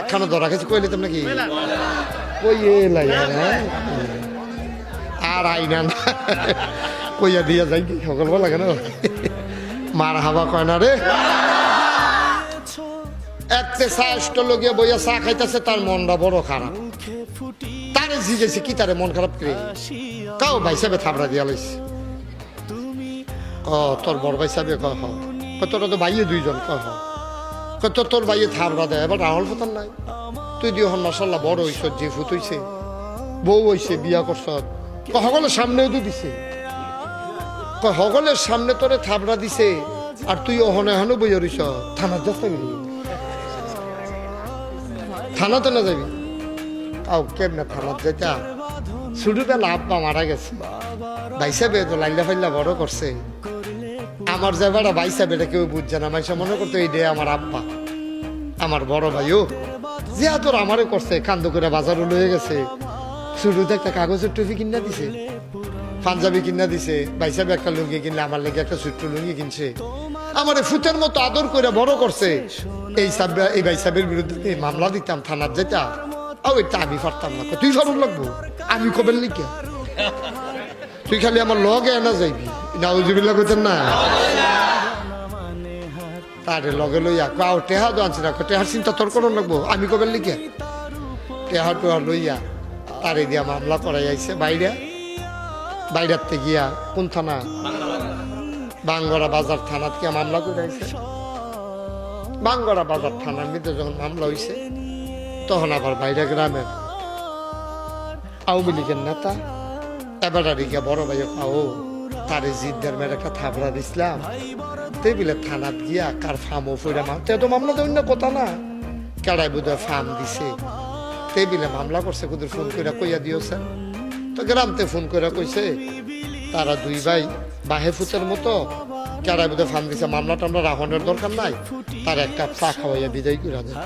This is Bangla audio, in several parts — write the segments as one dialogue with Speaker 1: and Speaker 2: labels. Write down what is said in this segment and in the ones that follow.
Speaker 1: একখানো ধরা খেয়েছি, কইলে তোমরা কি? কই এ লাই হ্যাঁ আর আইনা না। কইয়া দিয়া যাই কি সকালবেলা কেন? মার হাবা কয় না রে। একতে চা স্টল গিয়ে বইয়া চা খাইতেছে, তার মনটা বড় খারাপ। তারে জিগেছে কি তারে মন খারাপ করে কাও, ভাই সাহেবে থাবড়া দিয়া লইছে। ও তোর বড় ভাই সাহেবে কয় তোরা তো ভাইয়ে দুইজন, কয় কয়, তোর ভাইয়ে থাবড়া দেয় এবার রাহুল ফতার নাই। তুই দিয়ে হন মাসাল্লাহ বড় হইছ যে ফুতুইছে বউ হইছে, বিয়া করছ সকলের সামনেও তো দিছে। সকলের সামনে তোরে থাবড়া দিছে আর তুই অহনে হনে বইয়া রইছ। থানার গেলি থানাতে না যাবি? আও, কেমনে থানাত যাইতা শুরুবেলা আব্বা মারা গেছে। ভাইসাবে তো লাইলা ফাইলা বড় করছে। আমার যে বেড়া ভাইসাবে এটা কেউ বুঝছে না। মাইসা মনে করতো, এই ডে আমার আব্বা, আমার বড় ভাইও যে তোর আমারে করছে, কান্দ করে বাজারও লয়ে গেছে। শুরুতে একটা কাগজের টুপি কিনা দিছে, পাঞ্জাবি কিনা দিছে। ভাইসাবে একটা লুঙ্গি কিনলে, আমার লেগে একটা ছোট্ট লুঙ্গি কিনছে। আমার ফুটের মতো আদর করে বড় করছে। এই সাহেব, এই ভাই সাহেবের বিরুদ্ধে মামলা দিতাম, থানার যেটা ও এটা আমি পারতাম না। তুই সরল লাগবো? আমি কবেন লিখে তুই খালি আমার লগে এনা যাইবি। নাউজুবিল্লা কইতেন না? তারে লগে লইয়া কাও টেহা তো আনছি কই, টেহার চিন্তা তোর করন লাগবো? আমি কবেন লিখে টেহা টেহা লইয়া তারে দিয়া মামলা করাই আইছে বাইরে। বাইরেতে গিয়া কোন থানা? বাঙ্গরা বাজার থানাত গিয়া মামলা করে আইছে। বাঙ্গরা বাজার থানার মধ্যে যখন মামলা হইছে তখন আবার বাইরে গ্রামের আওয়ামী লীগের নেতা এবার গিয়া বড় ভাই খাও তারে জিদ্দার মেয়ের একটা থাবড়া দিছিলাম। টেবিলে থানাত গিয়া কার ফার্মও ফুইরা মাম তে তো মামলা না কথা না। কেডাই বোধ ফার্ম দিছে। টেবিলে মামলা করছে, কুদের ফোন করে কইয়া দিয়েছে। তো গ্রামতে ফোন করে কইছে, তারা দুই ভাই বাহে ফুচের মতো কেডাই বোধ ফার্ম দিছে। মামলা টামলা রাহনের দরকার নাই। তার একটা চা খাওয়াইয়া বিদায় করে দেয়।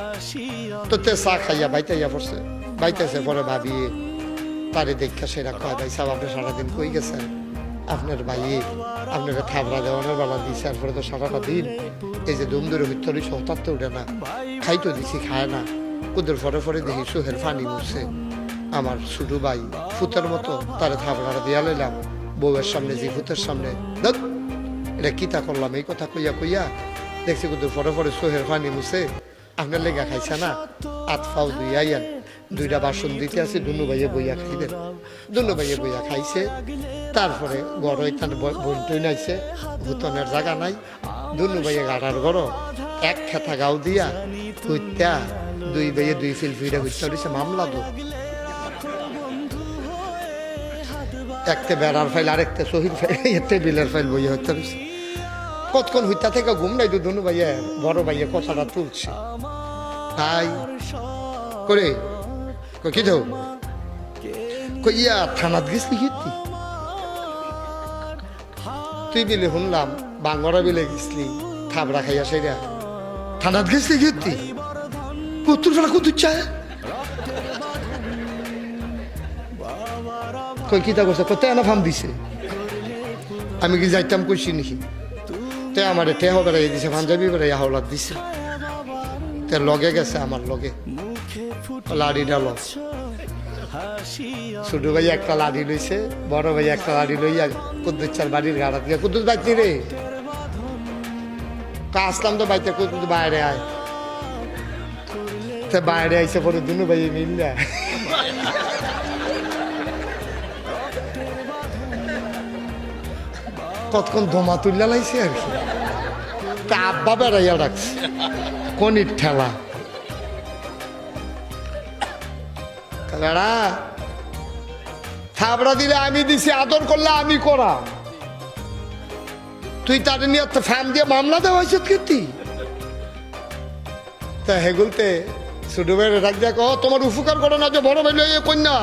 Speaker 1: তো তে চা খাইয়া বাইতাইয়া পড়ছে। বাইতেছে পরে ভাবি, তারে দেখা সেরা কয় ভাই আপনি সারাদিন কই গেছেন আপনার ভাই আপনাকে থাবড়া দেওয়ানোর বেলা দিছে তারপরে তো সারাটা দিন এই যে দুম দূরে ভিতরে হঠাৎ তো উঠে না, খাইতো দিছি, খায় না। ওদের পরে পরে দেখি সুহের ফানি মুছে। আমার ছোট ভাই ফুতের মতো তারে থাবড়াটা দিয়া লইলাম, বউয়ের সামনে যে ফুতের সামনে। দেখ এটা কিতা করলাম, এই কথা কইয়া কইয়া দেখছি কিন্তু পরে পরে সোহের পানি মুছে, আপনার লেগা খাইছে না আত ফাও দুই আইয়ান। দুইটা বাসন দিতে আছে, দুনু ভাইয়ে বইয়া খাইবেন দুনু ভাইয়ে বইয়া খাইছে, তারপরে গড় তার বন্টুই নাইছে ভূতনের জায়গা নাই। দুনু ভাইয়ে গাড়ার গড় এক খেতা গাও দিয়া হইত্যা দুই ভাইয়ে দুই ফিল ফিরে হইতে হইছে মামলা তো। একটা বেড়ার ফাইল আরেকটা শহীদ ফাইল এতে বিলের ফাইল বইয়া হইতে হইছে। কতক্ষণ হইতা থেকে ঘুম নাই দুনু ভাইয়া, বড় ভাইয়া কথাটা তুলছে। তাই করে কি দেও কই, ইয়া, থানাত গেছিলি কীর্তি তুই? বিলে শুনলাম বাঙ্গরা বিলে গেছিলি থাবড়া খাইয়া সেরা। থানাত গেছিলি কীর্তি কত্তুর ফেলা কত চায় কই কিতা করছে? কত এনা ফাম দিছে? আমি কি যাইতাম কইছি নাকি? তে আমার তে হবে রে দিছে, পাঞ্জাবি করে হাওলাত দিছে। তে লগে গেছে আমার লগে। লাড়ি ডাল। ছোট ভাই একটা লাড়ি লইছে, বড় ভাই একটা লাড়ি লইয়া কুদ্দুর চার বাড়ির গাড়া দিয়ে। কুদ্দুর বাইতে রে। কা আসলাম তো বাইতে কুদ্দুর বাইরে আয়। তে বাইরে আইসে পরে দুনু ভাই মিললে কতক্ষণ দমা তুললা লাইছে আর কি? তা আব্বা বেড়াইয়া রাখছে। কনির ঠেলা? বেড়া থাবড়া দিলে আমি দিছি, আদর করলে আমি করা তুই তার নিয়ে ফ্যান দিয়ে মামলা দেওয়া হয়েছে কীর্তি তা হেগুলতে ছোট ভাইয়ের রাখ, দেখ তোমার উপকার করো না যে বড় ভাই লইয়ে কন্যা।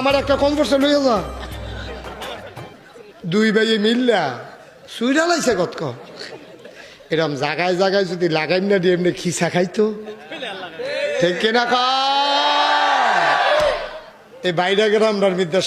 Speaker 1: আমার একটা কনভার্সে লইয়া যা দুই ভাইয়ে মিললা, সুইরা লাইছে কতক এরম জাগায় জাগায় যদি লাগাই না দিয়ে এমনি খিসা খাইতো। ঠিক কিনা কয়? এই বাইরে গ্রামটার মধ্যে